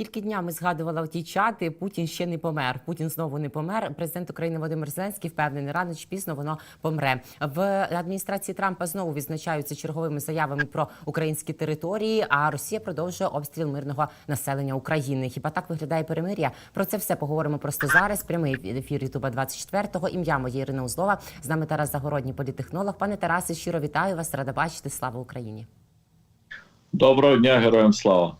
Тільки днями згадувала ті чати. Путін ще не помер. Путін знову не помер. Президент України Володимир Зеленський впевнений, рано чи пізно воно помре. В адміністрації Трампа знову відзначаються черговими заявами про українські території. А Росія продовжує обстріл мирного населення України. Хіба так виглядає перемир'я? Про це все поговоримо просто зараз. Прямий ефір Ютуба 24-го. Ім'я моє Ірина Узлова. З нами Тарас Загородній, політехнолог. Пане Тарасе, щиро вітаю вас. Рада бачити. Слава Україні. Доброго дня, героям слава.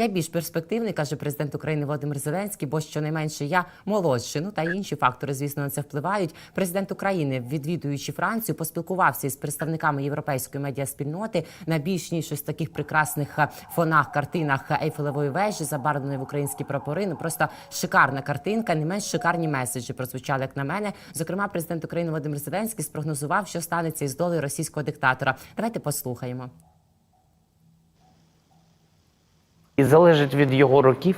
Я більш перспективний, каже президент України Володимир Зеленський, бо щонайменше я молодший. Ну та інші фактори, звісно, на це впливають. Президент України, відвідуючи Францію, поспілкувався із представниками європейської медіаспільноти на більш ніж ось таких прекрасних е, фонах, картинах Ейфелевої вежі, забарвленої в українські прапори. Ну просто шикарна картинка. Не менш шикарні меседжі прозвучали, як на мене. Зокрема, президент України Володимир Зеленський спрогнозував, що станеться із долею російського диктатора. Давайте послухаємо. І залежить від його років,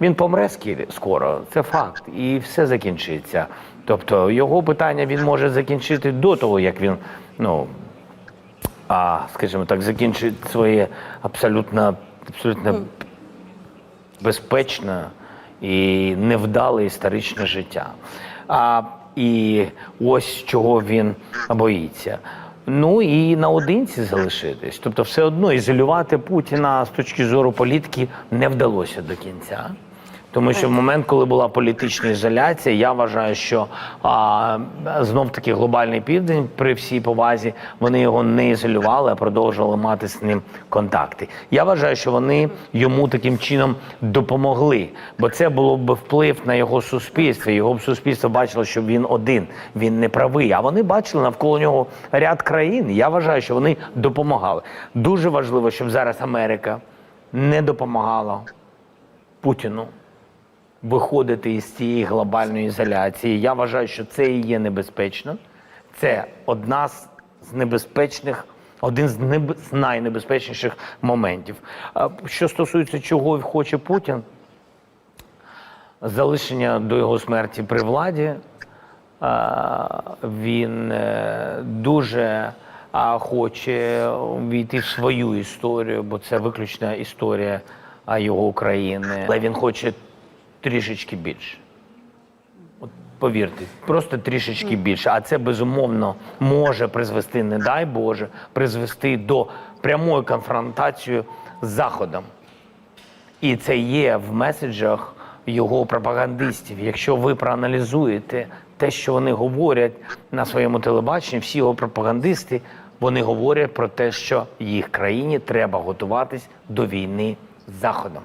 він помре скоро. Це факт, і все закінчиться. Тобто його питання він може закінчити до того, як він, ну а скажімо так, закінчить своє абсолютно абсолютно безпечне і невдале історичне життя. А, і ось чого він боїться. Ну і наодинці залишитись. Тобто, все одно ізолювати Путіна з точки зору політики не вдалося до кінця. Тому що в момент, коли була політична ізоляція, я вважаю, що а, знов таки глобальний південь, при всій повазі, вони його не ізолювали, а продовжували мати з ним контакти. Я вважаю, що вони йому таким чином допомогли, бо це було б вплив на його суспільство. Його б суспільство бачило, що він один, він не правий. А вони бачили навколо нього ряд країн. Я вважаю, що вони допомагали. Дуже важливо, щоб зараз Америка не допомагала Путіну виходити із цієї глобальної ізоляції. Я вважаю, що це і є небезпечно. Це одна з небезпечних, один з, неб... з найнебезпечніших моментів. Що стосується чого хоче Путін, залишення до його смерті при владі. Він е, дуже хоче війти в свою історію, бо це виключна історія його України. Але він хоче трішечки більше. От повірте, просто трішечки більше. А це безумовно може призвести, не дай Боже, призвести до прямої конфронтації з Заходом. І це є в меседжах його пропагандистів. Якщо ви проаналізуєте те, що вони говорять на своєму телебаченні, всі його пропагандисти вони говорять про те, що їх країні треба готуватись до війни з Заходом.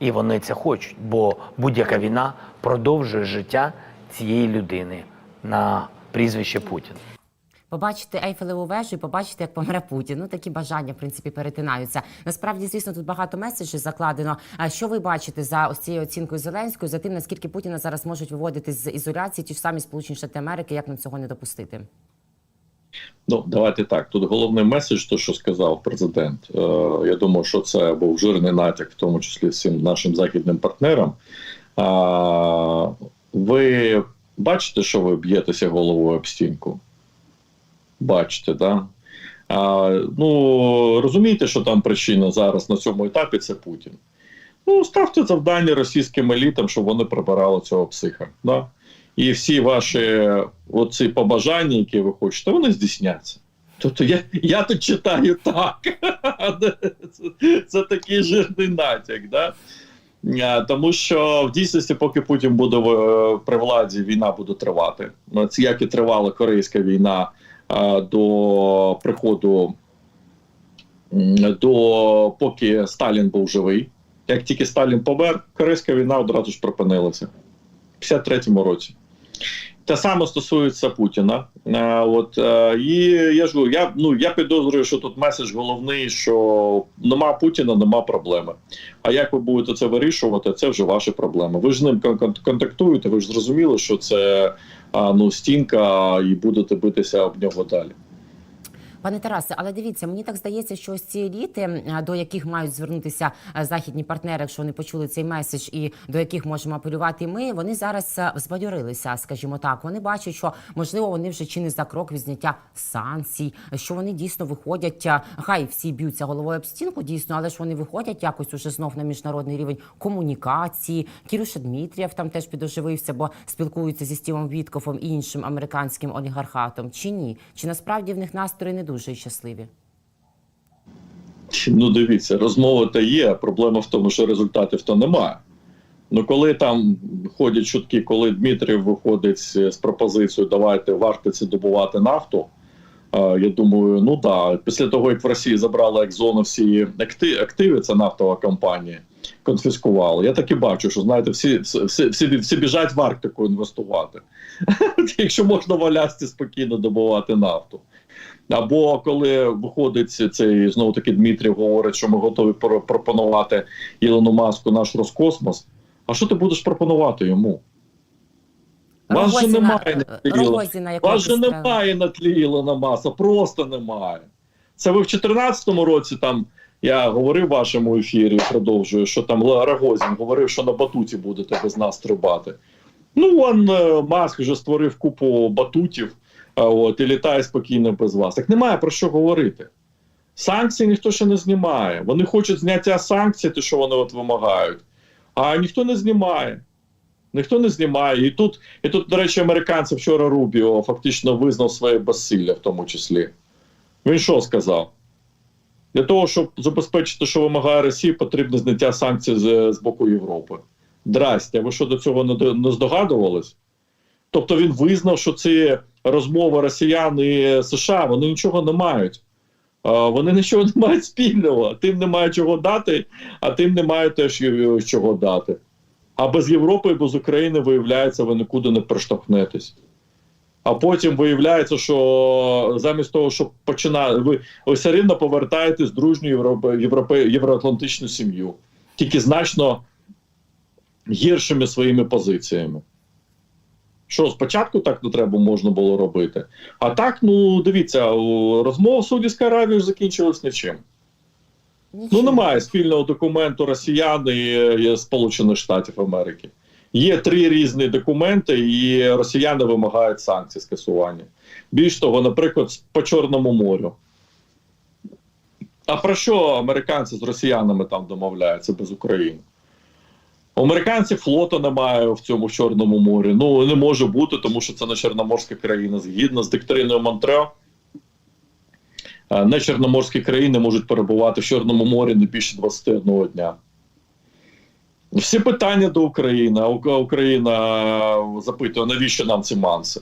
І вони це хочуть, бо будь-яка війна продовжує життя цієї людини на прізвище Путін. Побачити Ейфелеву вежу і побачити, як помре Путін. Ну такі бажання, в принципі, перетинаються. Насправді, звісно, тут багато меседжів закладено. А що ви бачите за ось цією оцінкою Зеленською, за тим, наскільки Путіна зараз можуть виводити з ізоляції ті ж самі Сполучені Штати Америки, як нам цього не допустити? Ну, давайте так. Тут головний меседж, то що сказав президент. Е, я думаю, що це був жирний натяк, в тому числі всім нашим західним партнерам. А, ви бачите, що ви б'єтеся головою об стінку? Бачите, да? А, ну, розумієте, що там причина зараз на цьому етапі це Путін. Ну, ставте завдання російським елітам, щоб вони прибирали цього психа. Да? І всі ваші оці побажання, які ви хочете, вони здійсняться. Тобто я, я тут читаю так. це, це такий жирний натяк. Да? Тому що в дійсності, поки Путін буде в- при владі, війна буде тривати. Ну, Це як і тривала Корейська війна до приходу до поки Сталін був живий. Як тільки Сталін помер, Корейська війна одразу ж припинилася в 53-му році. Те саме стосується Путіна. Е, от, е, і я ж я, ну, я підозрюю, що тут меседж головний, що нема Путіна, нема проблеми. А як ви будете це вирішувати, це вже ваші проблеми. Ви ж з ним кон- кон- контактуєте, ви ж зрозуміли, що це ну, стінка, і будете битися об нього далі. Пане Тарасе, але дивіться, мені так здається, що ось ці еліти, е, до яких мають звернутися е, західні партнери, якщо вони почули цей меседж, і до яких можемо апелювати ми, вони зараз е, збадьорилися, скажімо так. Вони бачать, що можливо вони вже чи не за крок від зняття санкцій, що вони дійсно виходять. Хай всі б'ються головою об стінку, дійсно, але ж вони виходять якось уже знов на міжнародний рівень комунікації. Кірюша Дмитрієв там теж підоживився, бо спілкується зі Стівом Віткофом і іншим американським олігархатом. Чи ні? Чи насправді в них настрої не дуже щасливі? Ну, дивіться, розмова то є. Проблема в тому, що результатів то немає. Ну, коли там ходять чутки, коли Дмитрів виходить з пропозицією давайте в Арктиці добувати нафту. Я думаю, ну да, після того, як в Росії забрали Екзону всі активи, це нафтова компанія, конфіскували. Я так і бачу, що знаєте, всі, всі, всі, всі біжать в Арктику інвестувати. Якщо можна в Алясці спокійно добувати нафту. Або коли виходить цей знову таки Дмитрів говорить, що ми готові пропонувати Ілону Маску наш Роскосмос. А що ти будеш пропонувати йому? Вас же немає на тлі Рогозіна, Вас же немає на тлі Ілона Маска, просто немає. Це ви в 2014 році там. Я говорив в вашому ефірі, продовжую, що там Рогозін говорив, що на батуті будете без нас стрибати. Ну, он е, Маск вже створив купу батутів, от, і літає спокійно без вас. Так немає про що говорити. Санкції ніхто ще не знімає. Вони хочуть зняття санкцій, те, що вони от вимагають, а ніхто не знімає. Ніхто не знімає. І тут, і тут, до речі, американці вчора Рубіо фактично визнав своє безсилля, в тому числі. Він що сказав? Для того, щоб забезпечити, що вимагає Росія, потрібно зняття санкцій з, з боку Європи. Здрасте, а ви що до цього не, не здогадувались? Тобто він визнав, що ці розмови Росіян і США вони нічого не мають. Вони нічого не мають спільного. Тим немає чого дати, а тим немає теж чого дати. А без Європи і без України, виявляється, ви нікуди не проштовхнетесь. А потім виявляється, що замість того, щоб починати, ви все рівно повертаєтесь в дружню Європе, Європе, євроатлантичну сім'ю, тільки значно гіршими своїми позиціями. Що спочатку так не треба можна було робити. А так, ну дивіться, розмова з Саудівською Аравією закінчилась нічим. Ну немає спільного документу Росіян і, і Сполучених Штатів Америки. Є три різні документи, і росіяни вимагають санкцій скасування. Більш того, наприклад, по Чорному морю. А про що американці з росіянами там домовляються без України? Американців флоту немає в цьому Чорному морі. Ну не може бути, тому що це не Чорноморська країна. Згідно з доктриною Монтрео, е, не чорноморські країни можуть перебувати в Чорному морі не більше 21 дня. Всі питання до України. Україна запитує, навіщо нам ці манси?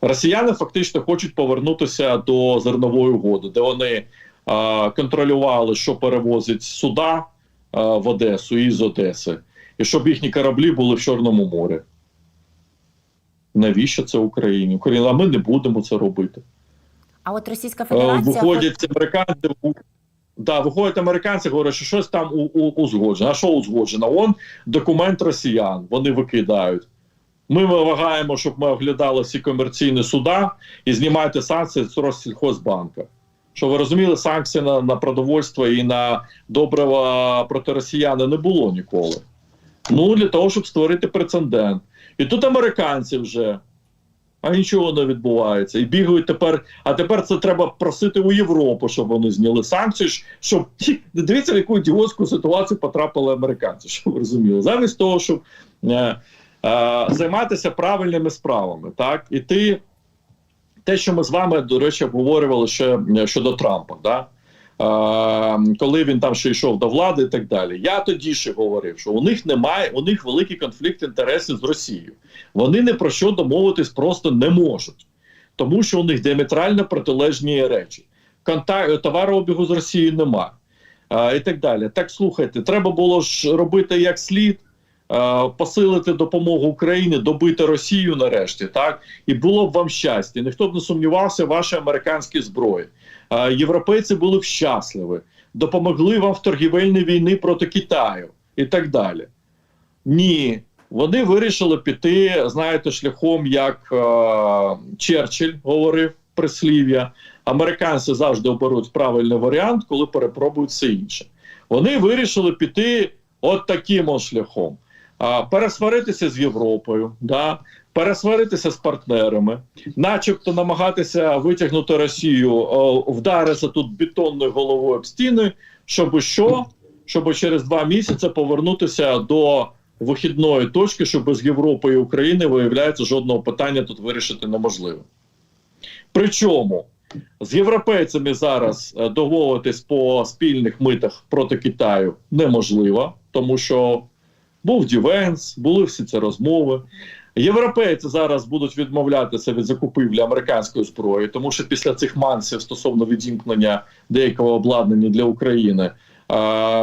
Росіяни фактично хочуть повернутися до зернової угоди, де вони а, контролювали, що перевозять суда в Одесу і з Одеси, і щоб їхні кораблі були в Чорному морі. Навіщо це Україні? Україна, а ми не будемо це робити. А от Російська Е, Федерація Виходять американці, да, виходять американці, говорять, що щось там у, у, узгоджено. А що узгоджено? Он документ росіян, вони викидають. Ми вимагаємо, щоб ми оглядали всі комерційні суда і знімайте санкції з Россельхозбанка. Щоб ви розуміли, санкцій на, на продовольство і на добрива проти росіян не було ніколи. Ну, для того, щоб створити прецедент. І тут американці вже а нічого не відбувається. І бігають тепер. А тепер це треба просити у Європу, щоб вони зняли санкції. Щоб дивіться, в яку ідіотську ситуацію потрапили американці, щоб ви розуміли. Замість того, щоб е, е, займатися правильними справами, так і ти. Те, що ми з вами, до речі, обговорювали ще е, щодо Трампа, да? Коли він там ще йшов до влади і так далі. Я тоді ще говорив, що у них немає, у них великий конфлікт інтересів з Росією. Вони не про що домовитись просто не можуть, тому що у них діаметрально протилежні речі. Контакт товарообігу з Росією немає. І так далі. Так слухайте, треба було ж робити як слід, посилити допомогу Україні, добити Росію нарешті, так і було б вам щастя. Ніхто б не сумнівався в вашій американській зброї. Європейці були б щасливі, допомогли вам в торгівельній війні проти Китаю і так далі. Ні, вони вирішили піти, знаєте, шляхом, як е, Черчилль говорив прислів'я. американці завжди оберуть правильний варіант, коли перепробують все інше. Вони вирішили піти от таким шляхом. Пересваритися з Європою, да, пересваритися з партнерами, начебто намагатися витягнути Росію, о, вдаритися тут бетонною головою об стіни, щоб що? Щоб через два місяці повернутися до вихідної точки, що без Європи і України виявляється жодного питання тут вирішити неможливо. Причому з європейцями зараз е, домовитись по спільних митах проти Китаю неможливо, тому що був Дівенс, були всі ці розмови. Європейці зараз будуть відмовлятися від закупівлі американської зброї, тому що після цих мансів стосовно відімкнення деякого обладнання для України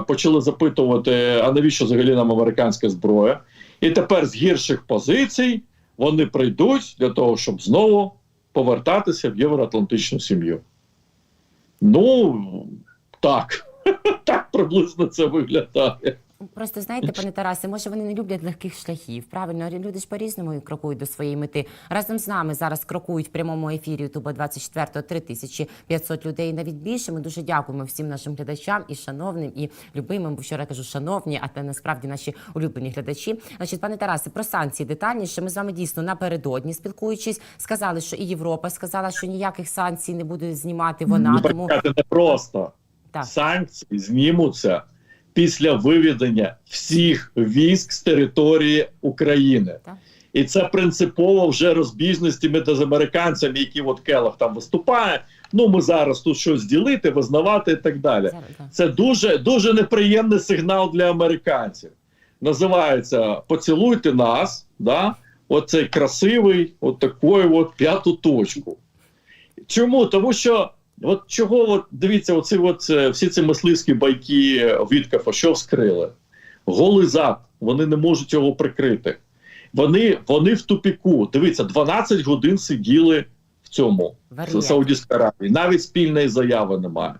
почали запитувати: а навіщо взагалі нам американська зброя? І тепер з гірших позицій вони прийдуть для того, щоб знову повертатися в євроатлантичну сім'ю. Ну так, так приблизно це виглядає. Просто знаєте, пане Тарасе, може вони не люблять легких шляхів. Правильно, люди ж по-різному крокують до своєї мети. Разом з нами зараз крокують в прямому ефірі Ютуба 24 3500 людей, навіть більше. Ми дуже дякуємо всім нашим глядачам і шановним, і любимим. Бо вчора кажу, шановні, а це насправді наші улюблені глядачі. Значить, пане Тарасе, про санкції детальніше. Ми з вами дійсно напередодні спілкуючись, сказали, що і Європа сказала, що ніяких санкцій не буде знімати вона. Ну, Тому не просто так. санкції знімуться після виведення всіх військ з території України. І це принципово вже розбіжності з американцями, які от Келох там виступає. Ну ми зараз тут щось ділити, визнавати і так далі. Це дуже дуже неприємний сигнал для американців. Називається Поцілуйте нас, да? оцей красивий, от такий от п'яту точку. Чому? Тому що от чого, от, дивіться, оці от, е, всі ці мисливські байки Віткафа, що вскрили? Голий зад, вони не можуть його прикрити. Вони, вони в тупіку. Дивіться, 12 годин сиділи в цьому в. Саудівській Аравії. Навіть спільної заяви немає.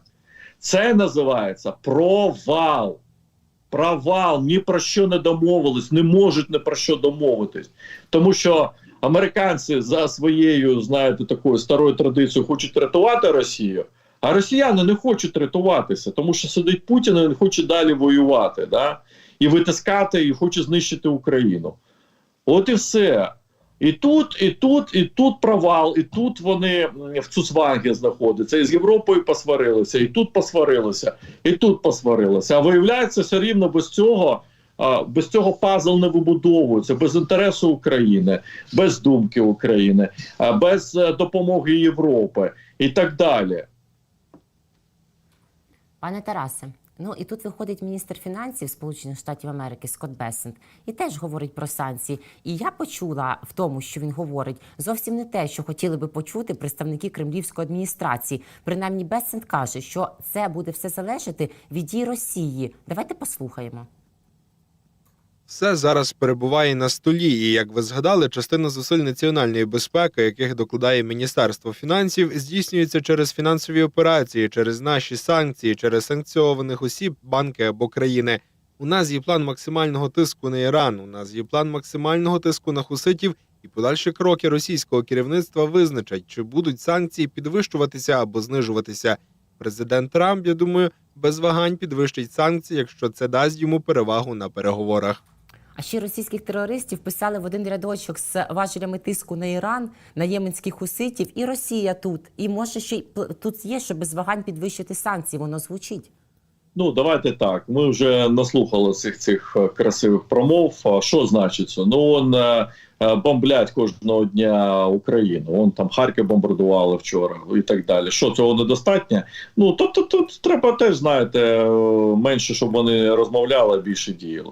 Це називається провал. Провал, ні про що не домовились, не можуть ні про що домовитись. Тому що американці за своєю, знаєте, такою старою традицією хочуть рятувати Росію, а росіяни не хочуть рятуватися, тому що сидить Путін і він хоче далі воювати, да? і витискати, і хоче знищити Україну. От і все. І тут, і тут, і тут провал, і тут вони в Цуцвангі знаходяться, і з Європою посварилися, і тут посварилися, і тут посварилися. А виявляється, все рівно без цього, без цього пазл не вибудовується, без інтересу України, без думки України, без е, допомоги Європи і так далі. Пане Тарасе, ну і тут виходить міністр фінансів Сполучених Штатів Америки Скотт Бесент і теж говорить про санкції. І я почула в тому, що він говорить, зовсім не те, що хотіли би почути представники кремлівської адміністрації. Принаймні, Бесент каже, що це буде все залежати від дій Росії. Давайте послухаємо. Все зараз перебуває на столі, і як ви згадали, частина зусиль національної безпеки, яких докладає Міністерство фінансів, здійснюється через фінансові операції, через наші санкції, через санкціованих осіб, банки або країни. У нас є план максимального тиску на Іран. У нас є план максимального тиску на хуситів, і подальші кроки російського керівництва визначать, чи будуть санкції підвищуватися або знижуватися. Президент Трамп, я думаю, без вагань підвищить санкції, якщо це дасть йому перевагу на переговорах. А ще російських терористів писали в один рядочок з важелями тиску на Іран, на єменських хуситів, і Росія тут. І може ще й тут є, що без вагань підвищити санкції. Воно звучить. Ну, давайте так. Ми вже наслухали цих цих е, красивих промов. Що значить це? Ну, он е, е, бомблять кожного дня Україну. Он там Харків бомбардували вчора і так далі. Що цього недостатньо? Ну тобто тут треба теж знаєте менше, щоб вони розмовляли, більше діяли.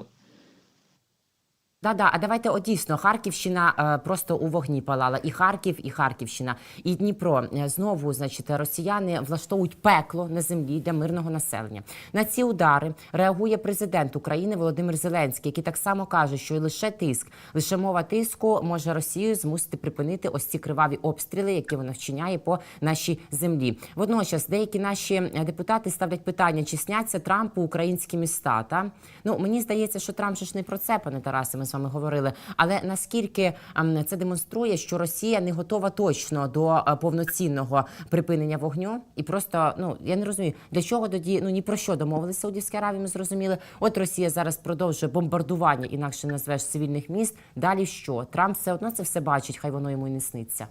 Да, да, а давайте от дійсно Харківщина е, просто у вогні палала. І Харків, і Харківщина, і Дніпро. Е, Знову, значить, росіяни влаштовують пекло на землі для мирного населення. На ці удари реагує президент України Володимир Зеленський, який так само каже, що лише тиск, лише мова тиску може Росію змусити припинити ось ці криваві обстріли, які вона вчиняє по нашій землі. Водночас деякі наші е, депутати ставлять питання, чи сняться Трампу українські міста. Та ну мені здається, що Трамп же ж не про це, пане Тарасе. Ми з вами говорили. Але наскільки ем, це демонструє, що Росія не готова точно до е, повноцінного припинення вогню, і просто ну я не розумію, для чого тоді ну ні про що домовилися Саудівській Аравії. Ми зрозуміли. От Росія зараз продовжує бомбардування, інакше назвеш цивільних міст. Далі що? Трамп все одно це все бачить, хай воно йому і не сниться.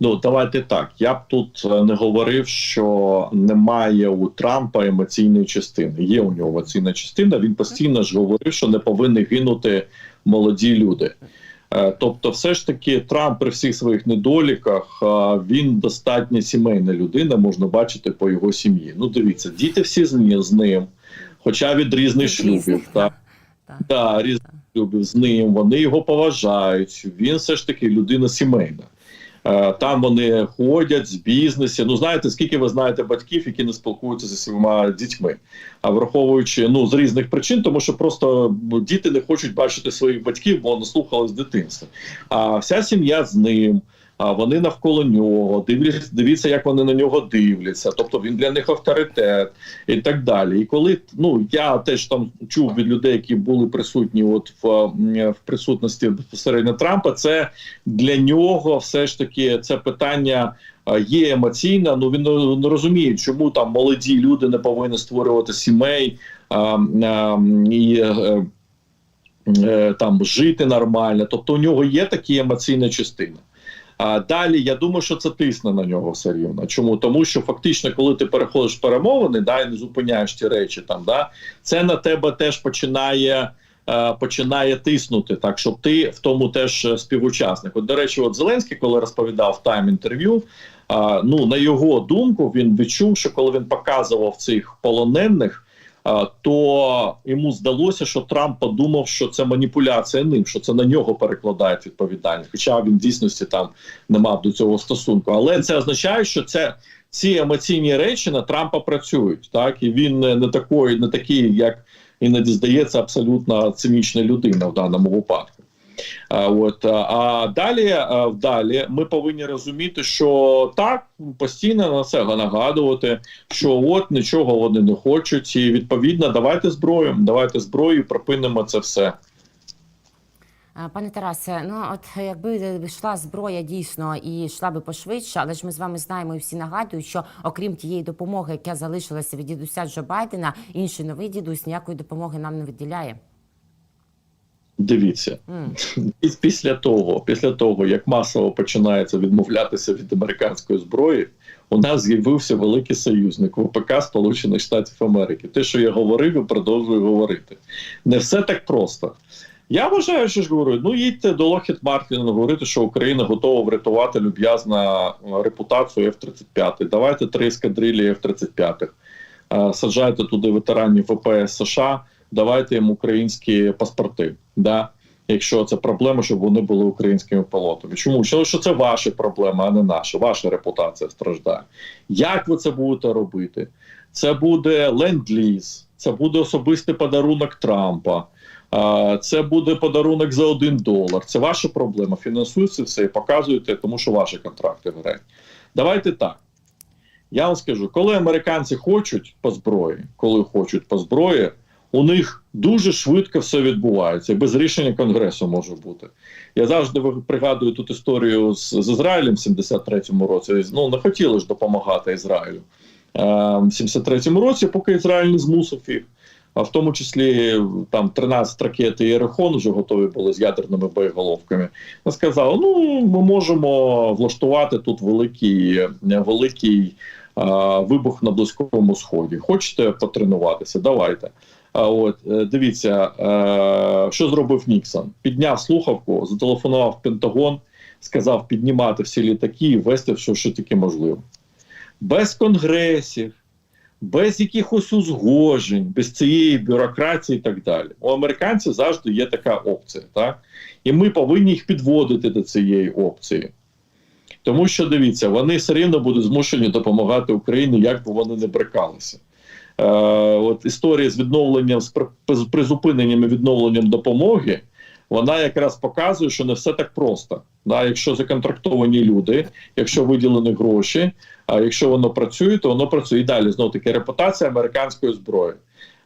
Ну давайте так. Я б тут е, не говорив, що немає у Трампа емоційної частини. Є у нього емоційна частина. Він постійно ж говорив, що не повинні гинути молоді люди. Е, Тобто, все ж таки, Трамп при всіх своїх недоліках е, він достатньо сімейна людина, можна бачити по його сім'ї. Ну, дивіться, діти всі з ним, з ним хоча від різних шлюбів. Так. так. Да, різних шлюбів з ним, вони його поважають. Він все ж таки людина сімейна. Е, Там вони ходять з бізнесу. Ну знаєте, скільки ви знаєте батьків, які не спілкуються зі своїми дітьми, а враховуючи ну з різних причин, тому що просто діти не хочуть бачити своїх батьків, бо наслухали з дитинства. А вся сім'я з ним. А вони навколо нього, дивляться, дивіться, як вони на нього дивляться. Тобто він для них авторитет і так далі. І коли ну я теж там чув від людей, які були присутні, от в, в присутності безпосередньо Трампа, це для нього все ж таки це питання є емоційне. Ну він не- не розуміє, чому там молоді люди не повинні створювати сімей а, а, і. е, е, Там жити нормально, тобто у нього є такі емоційні частини. А далі я думаю, що це тисне на нього все рівно. Чому? Тому що фактично, коли ти переходиш перемовини, да, і не зупиняєш ті речі, там да, це на тебе теж починає. е, Починає тиснути так, щоб ти в тому теж е, співучасник. От, до речі, от Зеленський, коли розповідав в тайм інтерв'ю, ну на його думку, він відчув, що коли він показував цих полонених, то йому здалося, що Трамп подумав, що це маніпуляція ним, що це на нього перекладають відповідальність. Хоча він в дійсності там не мав до цього стосунку. Але це означає, що це ці емоційні речі на Трампа працюють, так і він не, не такий, не такий, як іноді здається, абсолютно цинічна людина в даному випадку. От а, далі, далі ми повинні розуміти, що так постійно на це нагадувати, що от нічого вони не хочуть, і відповідно давайте зброю, давайте зброю, припинимо це все. Пане Тарасе, ну от якби йшла зброя дійсно і йшла би пошвидше, але ж ми з вами знаємо і всі нагадують, що окрім тієї допомоги, яка залишилася від дідуся Джо Байдена, інший новий дідусь ніякої допомоги нам не виділяє. Дивіться, М. і після того, після того, як масово починається відмовлятися від американської зброї, у нас з'явився великий союзник ВПК Сполучених Штатів Америки. Те, що я говорив, і продовжую говорити. Не все так просто. Я вважаю, що ж говорю, ну їдьте до Лохід Мартіна говорити, що Україна готова врятувати люб'язна е, репутацію F-35. Давайте три ескадрилі F-35. Е, Саджайте туди ветеранів ВПС США, давайте їм українські паспорти. Да? Якщо це проблема, щоб вони були українськими пілотами. Чому? Що, що це ваші проблеми, а не наша. Ваша репутація страждає. Як ви це будете робити? Це буде ленд-ліз, це буде особистий подарунок Трампа. Це буде подарунок за один долар. Це ваша проблема. Фінансуйте все і показуйте, тому що ваші контракти грають. Давайте так. Я вам скажу, коли американці хочуть по зброї, коли хочуть по зброї, у них дуже швидко все відбувається. Без рішення конгресу може бути. Я завжди пригадую тут історію з, з Ізраїлем в 73-му році. Ну не хотіли ж допомагати Ізраїлю. Е, в 73-му році, поки Ізраїль не змусив їх. А в тому числі там 13 ракет і Ерехон вже готові були з ядерними боєголовками. Сказав: ну ми можемо влаштувати тут великий, великий а, вибух на близькому сході. Хочете потренуватися? Давайте. От е, дивіться, е, що зробив Ніксон? Підняв слухавку, зателефонував Пентагон, сказав піднімати всі літаки і вести все, що тільки можливо. Без конгресів, без якихось узгоджень, без цієї бюрократії і так далі. У американців завжди є така опція, так? І ми повинні їх підводити до цієї опції. Тому що дивіться, вони все рівно будуть змушені допомагати Україні, як би вони не брикалися. Е, от історія з відновленням з при- призупиненням і відновленням допомоги, вона якраз показує, що не все так просто. Да, якщо законтрактовані люди, якщо виділені гроші, а якщо воно працює, то воно працює і далі. Знову таки репутація американської зброї.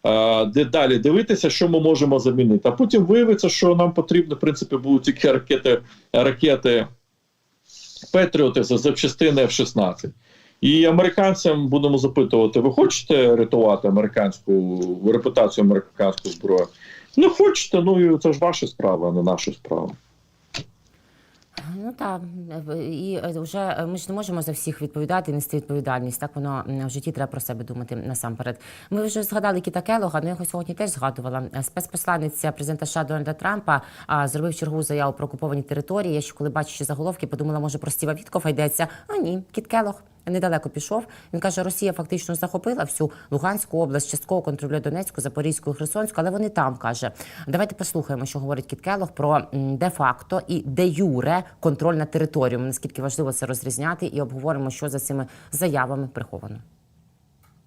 е, де далі дивитися, що ми можемо замінити. А потім виявиться, що нам потрібно, в принципі, будуть тільки ракети, ракети Петріоти за запчастини F-16. І американцям будемо запитувати: ви хочете рятувати американську репутацію американської зброї? Не хочете, ну і це ж ваша справа, а не наша справа. Ну так, і вже ми ж не можемо за всіх відповідати нести відповідальність. Так воно в житті треба про себе думати насамперед. Ми вже згадали Кіта Келога, ну я його сьогодні теж згадувала. Спецпосланниця президента США Дональда Трампа а, зробив чергову заяву про окуповані території. Я ще коли бачу заголовки, подумала, може про Стіва Віткофа йдеться. А ні, Кіт Келог недалеко пішов. Він каже, Росія фактично захопила всю Луганську область, частково контролює Донецьку, Запорізьку, і Херсонську, але вони там каже. Давайте послухаємо, що говорить Кіт Келог про де-факто і де-юре контроль над територією. Наскільки важливо це розрізняти, і обговоримо, що за цими заявами приховано.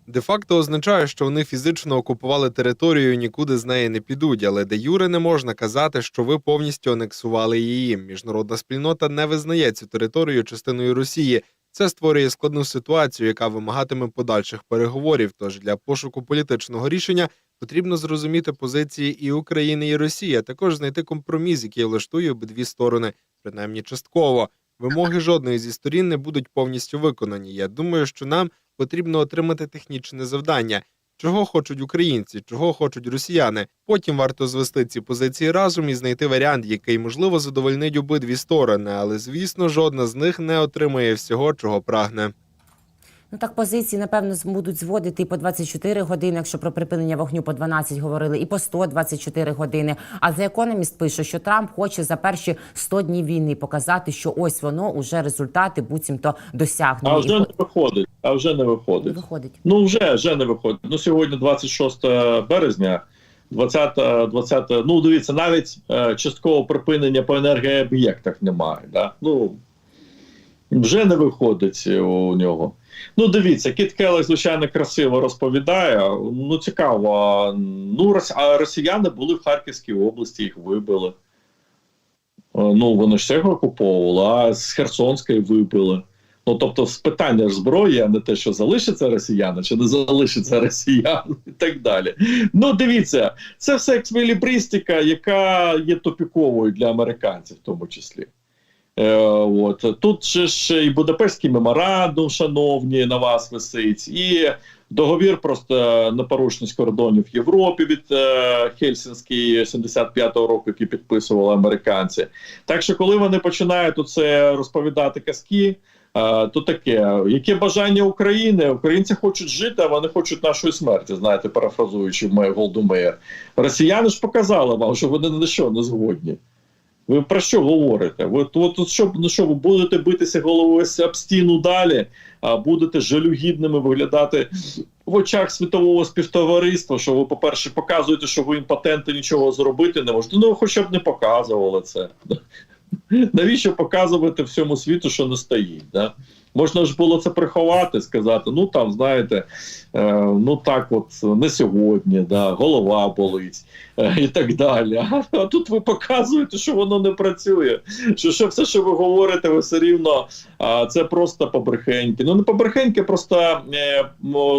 Де-факто означає, що вони фізично окупували територію і нікуди з неї не підуть, але де юре не можна казати, що ви повністю анексували її. Міжнародна спільнота не визнає цю територію частиною Росії. Це створює складну ситуацію, яка вимагатиме подальших переговорів. Тож для пошуку політичного рішення потрібно зрозуміти позиції і України, і Росії, а також знайти компроміс, який влаштує обидві сторони, принаймні частково. Вимоги жодної зі сторін не будуть повністю виконані. Я думаю, що нам потрібно отримати технічне завдання. Чого хочуть українці, чого хочуть росіяни. Потім варто звести ці позиції разом і знайти варіант, який можливо задовольнить обидві сторони, але звісно, жодна з них не отримає всього, чого прагне. Ну так позиції, напевно, з- будуть зводити і по 24 години, якщо про припинення вогню по 12 говорили, і по 124 години. А The Economist пише, що Трамп хоче за перші 100 днів війни показати, що ось воно уже результати буцімто досягнені. А вже не виходить. А вже не виходить. виходить. Ну вже, вже не виходить. Ну сьогодні 26 березня, 20, 20, ну дивіться, навіть е, часткового припинення по енергооб'єктах немає. Да? Ну вже не виходить у нього. Ну, дивіться, Кіт Келлер, звичайно, красиво розповідає. Ну, цікаво. Ну, а росіяни були в Харківській області, їх вибили. Е, Ну, вони ж все окуповували, а з Херсонської вибили. Ну, тобто, з питання ж зброї, а не те, що залишиться росіяни, чи не залишиться росіян, і так далі. Ну, дивіться, це все еквілібристика, яка є топіковою для американців, в тому числі. Е, от тут же ж і Будапештський меморандум, шановні, на вас висить, і договір просто непорушність кордонів в Європі від е, Хельсінський 75-го року, який підписували американці. Так що, коли вони починають оце розповідати казки, то таке, яке бажання України? Українці хочуть жити, а вони хочуть нашої смерті. Знаєте, парафразуючи мою Голдумеєр. Росіяни ж показали вам, що вони на що не згодні. Ви про що говорите? Ви от що, ну що ви будете битися головою об стіну далі, а будете жалюгідними виглядати в очах світового співтовариства, що ви, по-перше, показуєте, що ви імпотенти нічого зробити не можете. Ну, хоча б не показували це. Навіщо показувати всьому світу, що не стоїть? Да? Можна ж було це приховати, сказати, ну там, знаєте, е, ну так, от не сьогодні, да, голова болить е, і так далі. А, а тут ви показуєте, що воно не працює. Що, що все, що ви говорите, ви все рівно а, це просто побрехеньки. Ну не побрехеньки, просто е,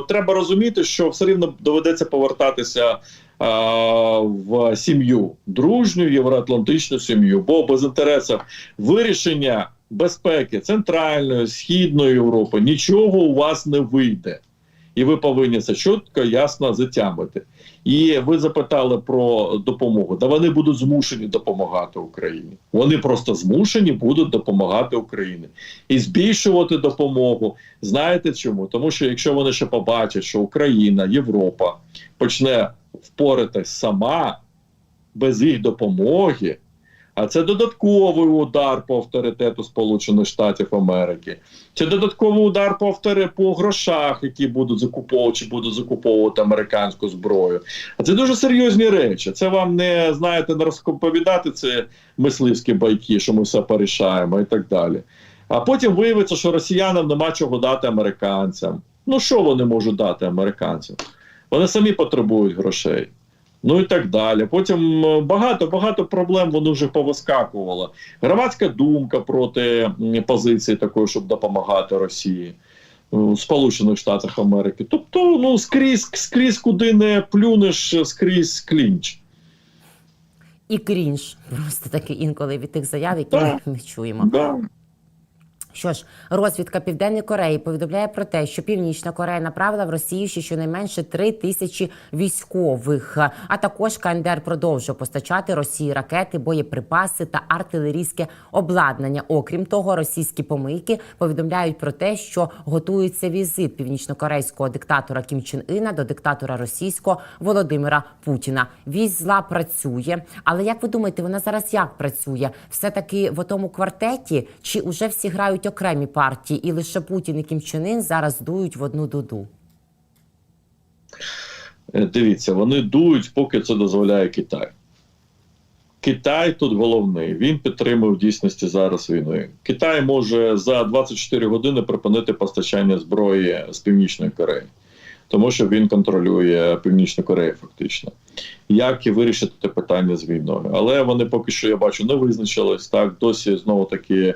треба розуміти, що все рівно доведеться повертатися. А, В сім'ю, дружню євроатлантичну сім'ю, бо без інтересів вирішення безпеки Центральної, Східної Європи нічого у вас не вийде. І ви повинні це чітко, ясно затямити. І ви запитали про допомогу. Да вони будуть змушені допомагати Україні. Вони просто змушені будуть допомагати Україні і збільшувати допомогу. Знаєте чому? Тому що якщо вони ще побачать, що Україна, Європа почне впоратись сама без їх допомоги. А це додатковий удар по авторитету Сполучених Штатів Америки. Це додатковий удар по автори по грошах, які будуть закуповувати чи будуть закуповувати американську зброю. А це дуже серйозні речі. Це вам не знаєте, не розповідати це мисливські байки, що ми все порішаємо і так далі. А потім виявиться, що росіянам нема чого дати американцям. Ну що вони можуть дати американцям? Вони самі потребують грошей. Ну і так далі. Потім е, багато багато проблем вони вже повискакувало. Громадська думка проти позиції такої, щоб допомагати Росії. у Сполучених Штатах Америки. Тобто, ну скрізь, скрізь куди не плюнеш, скрізь клінч. І крінж просто таки інколи від тих заяв, які Так. ми чуємо. Да. Що ж, розвідка Південної Кореї повідомляє про те, що Північна Корея направила в Росію ще щонайменше три тисячі військових. А також КНДР продовжує постачати Росії ракети, боєприпаси та артилерійське обладнання. Окрім того, російські помийки повідомляють про те, що готується візит північнокорейського диктатора Кім Чен Іна до диктатора російського Володимира Путіна. Вісь зла працює, але як ви думаєте, вона зараз як працює? Все таки в отому квартеті, чи уже всі грають окремі партії, і лише Путін і Кім Чен Ін зараз дують в одну дуду? Е, Дивіться, вони дують, поки це дозволяє Китай. Китай тут головний. Він підтримує в дійсності зараз війну. Китай може за 24 години припинити постачання зброї з Північної Кореї, тому що він контролює Північну Корею фактично. Як і вирішити питання з війною? Але вони поки що я бачу не визначились. Так досі знову таки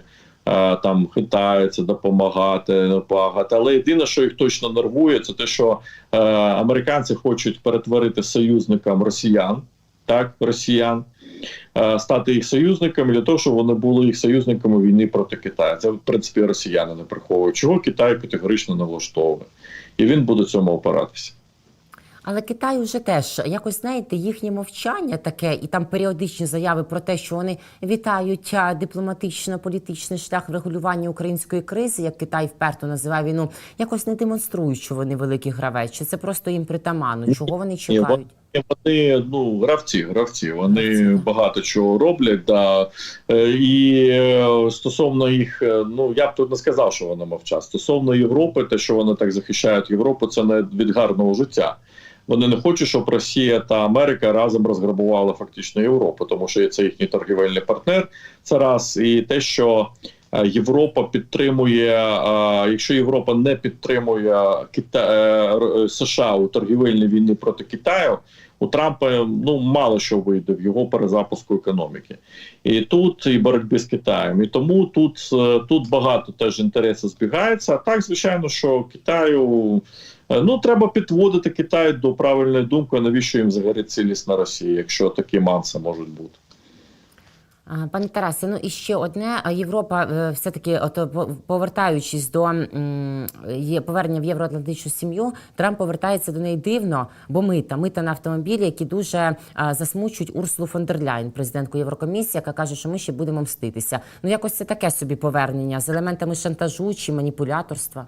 там хитаються допомагати, допомагати. Але єдине, що їх точно нервує, це те, що е, американці хочуть перетворити союзникам росіян, так, росіян, е, стати їх союзниками для того, щоб вони були їх союзниками війни проти Китаю. Це в принципі росіяни не приховують. Чого Китай категорично не влаштовує, і він буде цьому опиратися. Але Китай вже теж якось знаєте, їхнє мовчання таке, і там періодичні заяви про те, що вони вітають дипломатично-політичний шлях врегулювання української кризи, як Китай вперто називає війну, якось не демонструють, що вони великий гравець. Чи це просто їм притаманно? Чого вони чекають? вони, ну гравці, гравці. Вони багато чого роблять. Да. Е, І е, стосовно їх, е, ну я б тут не сказав, що вони мовчать. Стосовно Європи, те, що вони так захищають Європу, це не від гарного життя. Вони не хочуть, щоб Росія та Америка разом розграбували фактично Європу, тому що це їхній торгівельний партнер. Це раз і те, що е, Європа підтримує. е, Якщо Європа не підтримує Кита... е, США у торгівельній війні проти Китаю, у Трампа ну мало що вийде в його перезапуску економіки, і тут і боротьби з Китаєм. І тому тут, тут багато теж інтересів збігається. А так, звичайно, що Китаю. Е, Ну, треба підводити Китай до правильної думки, навіщо їм взагалі цілісна Росія, якщо такі манси можуть бути. Пане Тарасе, ну і ще одне. Європа е, все-таки, от повертаючись до повернення в євроатлантичну сім'ю, Трамп повертається до неї дивно, бо мита, мита на автомобілі, які дуже засмучують Урсулу фон дер Ляйн, президентку Єврокомісії, яка каже, що ми ще будемо мститися. Ну якось це таке собі повернення з елементами шантажу чи маніпуляторства.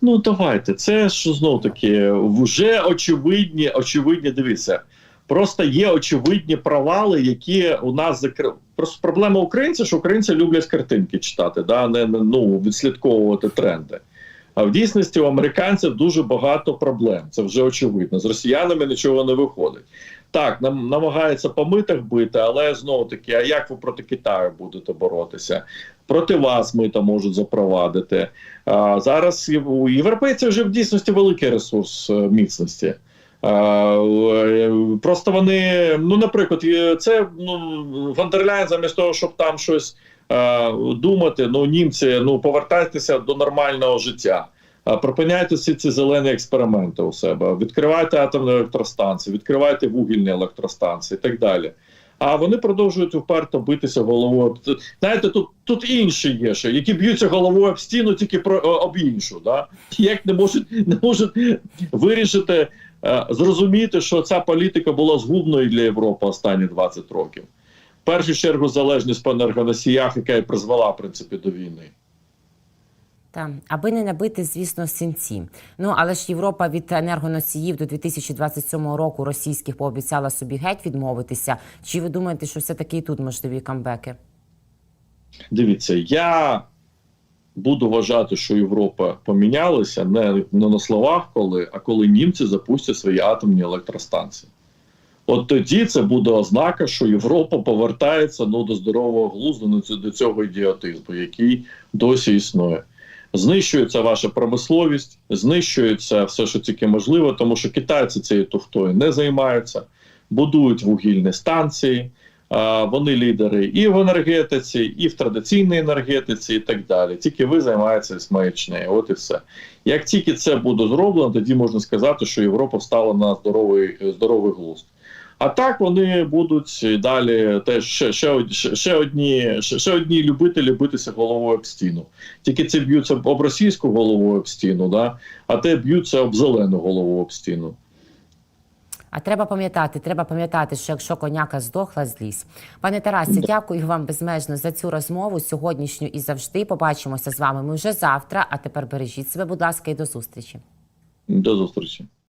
Ну давайте. Це ж знов таки вже очевидні, очевидні. Дивіться, просто є очевидні провали, які у нас закри... Просто проблема українців, що українці люблять картинки читати, да не ну відслідковувати тренди. А в дійсності у американців дуже багато проблем. Це вже очевидно. З росіянами нічого не виходить. Так, нам намагаються по митах бити, але знову таки, а як ви проти Китаю будете боротися? Проти вас мита можуть запровадити. А, зараз у європейців вже в дійсності великий ресурс е, міцності. Е, просто вони, ну, наприклад, це ну, Вандерляйн, замість того, щоб там щось е, думати, ну, німці, ну, повертайтеся до нормального життя. Припиняйте всі ці зелені експерименти у себе, відкривайте атомні електростанції, відкривайте вугільні електростанції і так далі. А вони продовжують вперто битися головою. Знаєте, тут тут інші є ще, які б'ються головою об стіну тільки про об іншу. Да? Як не можуть не можуть вирішити, е, зрозуміти, що ця політика була згубною для Європи останні 20 років. В першу чергу залежність по енергоносіях, яка і призвела в принципі до війни. Так, аби не набити, звісно, синці. Ну але ж Європа від енергоносіїв до 2027 року російських пообіцяла собі геть відмовитися. Чи ви думаєте, що все таки і тут можливі камбеки? Дивіться, я буду вважати, що Європа помінялася не, не на словах, коли, а коли німці запустять свої атомні електростанції. От тоді це буде ознака, що Європа повертається ну, до здорового глузду ну, до цього ідіотизму, який досі існує. Знищується ваша промисловість, знищується все, що тільки можливо, тому що китайці цією туфтою не займаються, будують вугільні станції, Вони лідери і в енергетиці, і в традиційній енергетиці, і так далі. Тільки ви займаєтеся маячнею. От і все. Як тільки це буде зроблено, тоді можна сказати, що Європа встала на здоровий, здоровий глузд. А так вони будуть далі теж ще, ще, ще, одні ще, ще одні любителі битися головою об стіну. Тільки це б'ються об російську голову об стіну, да? а те б'ються об зелену голову об стіну. А треба пам'ятати, треба пам'ятати, що якщо коняка здохла, зліз. Пане Тарасе, дякую вам безмежно за цю розмову сьогоднішню і завжди. Побачимося з вами. Ми вже завтра. А тепер бережіть себе, будь ласка, і до зустрічі. До зустрічі.